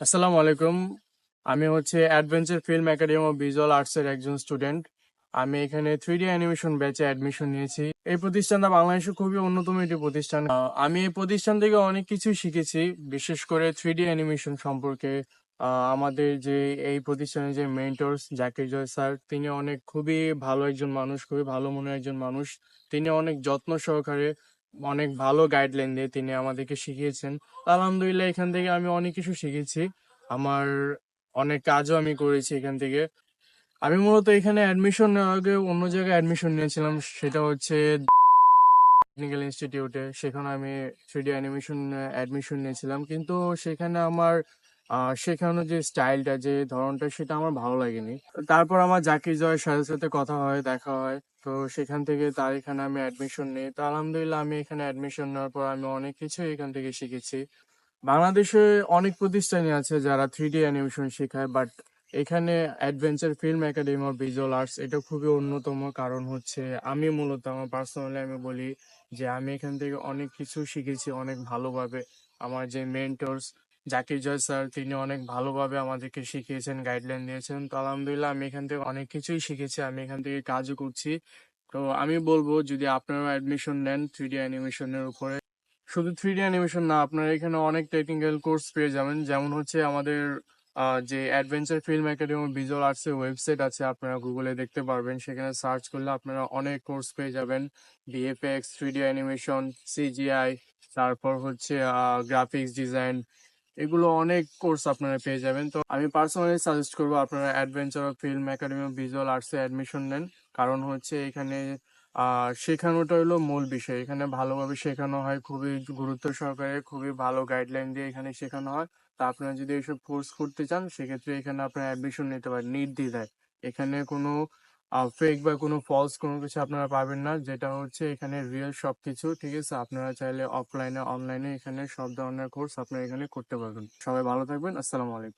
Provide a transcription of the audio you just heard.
আসসালামু আলাইকুম। আমি হচ্ছে adventure film academy of visual আর্টসের একজন স্টুডেন্ট আমি এখানে থ্রি ডি অ্যানিমেশন ব্যাচে অ্যাডমিশন নিয়েছি। এই প্রতিষ্ঠানটা বাংলাদেশে খুবই অন্যতম একটি প্রতিষ্ঠান। আমি এই প্রতিষ্ঠান থেকে অনেক কিছুই শিখেছি, বিশেষ করে থ্রি ডি অ্যানিমেশন সম্পর্কে। আমাদের যে এই প্রতিষ্ঠানের যে মেন্টরস জাকির জয় স্যার তিনি অনেক খুবই ভালো একজন মানুষ, খুবই ভালো মনের একজন মানুষ। তিনি অনেক যত্ন সহকারে অনেক ভালো গাইডলাইন দিয়ে তিনি আমাদেরকে শিখিয়েছেন। আলহামদুলিল্লাহ, এখান থেকে আমি অনেক কিছু শিখেছি। আমার অনেক কাজও আমি করেছি এখান থেকে। আমি মূলত এখানে অ্যাডমিশন আগে অন্য জায়গায় অ্যাডমিশন নিয়েছিলাম, সেটা হচ্ছে টেকনিক্যাল ইনস্টিটিউটে সেখানে আমি থ্রিডি অ্যানিমেশন অ্যাডমিশন নিয়েছিলাম। কিন্তু সেখানে আমার আহ, শেখানোর যে স্টাইলটা যে ধরনটা সেটা আমার ভালো লাগেনি। তারপর আমার জাকির জয়ের সাথে সাথে কথা হয় দেখা হয়। তো সেখান থেকে তার এখানে আমি অ্যাডমিশন নিই। তো আলহামদুলিল্লাহ আমি এখানে অ্যাডমিশন নেওয়ার পর আমি অনেক কিছু এখান থেকে শিখেছি। বাংলাদেশে অনেক প্রতিষ্ঠানই আছে যারা থ্রি ডি অ্যানিমেশন শেখায় বাট এখানে adventure film academy of visual arts এটা খুবই অন্যতম কারণ হচ্ছে আমি মূলত আমার পার্সোনালি আমি বলি যে আমি এখান থেকে অনেক কিছু শিখেছি অনেক ভালোভাবে। আমার যে মেন্টরস জাকির জয় স্যার তিনি অনেক ভালোভাবে আমাদেরকে শিখিয়েছেন গাইডলাইন দিয়েছেন। তো আলহামদুলিল্লাহ আমি এখান থেকে অনেক কিছুই শিখেছি, আমি এখান থেকে কাজও করছি। তো আমি বলব যদি আপনারা অ্যাডমিশন নেন থ্রি ডি অ্যানিমেশনের উপরে। শুধু থ্রি ডি অ্যানিমেশন না, আপনারা এখানে অনেক টেকনিক্যাল কোর্স পেয়ে যাবেন। যেমন হচ্ছে আমাদের যে অ্যাডভেঞ্চার ফিল্ম একাডেমি ভিজুয়াল আর্টসের ওয়েবসাইট আছে, আপনারা গুগলে দেখতে পারবেন। সেখানে সার্চ করলে আপনারা অনেক কোর্স পেয়ে যাবেন। VFX three D animation CGI তারপর হচ্ছে গ্রাফিক্স ডিজাইন এগুলো অনেক কোর্স আপনারা পেয়ে যাবেন। তো আমি পার্সোনালি সাজেস্ট করব আপনারা অ্যাডভেঞ্চার ফিল্ম একাডেমি ভিজুয়াল আর্টসে অ্যাডমিশন নেন। কারণ হচ্ছে এখানে শেখানোটা হলো মূল বিষয়। এখানে ভালোভাবে শেখানো হয়, খুবই গুরুত্ব সহকারে, খুবই ভালো গাইডলাইন দিয়ে এখানে শেখানো হয়। তা আপনারা যদি এইসব কোর্স করতে চান, সেক্ষেত্রে এখানে আপনারা অ্যাডমিশন নিতে পারেন, নির্দ্বিধায়। এখানে কোনো ফেক বা কোনো ফলস কোনো কিছু আপনারা পাবেন না। যেটা হচ্ছে এখানে রিয়েল সব কিছু ঠিক আছে? আপনারা চাইলে অফলাইনে অনলাইনে এখানে সব ধরনের কোর্স আপনারা এখানে করতে পারবেন। সবাই ভালো থাকবেন। আসসালামু আলাইকুম।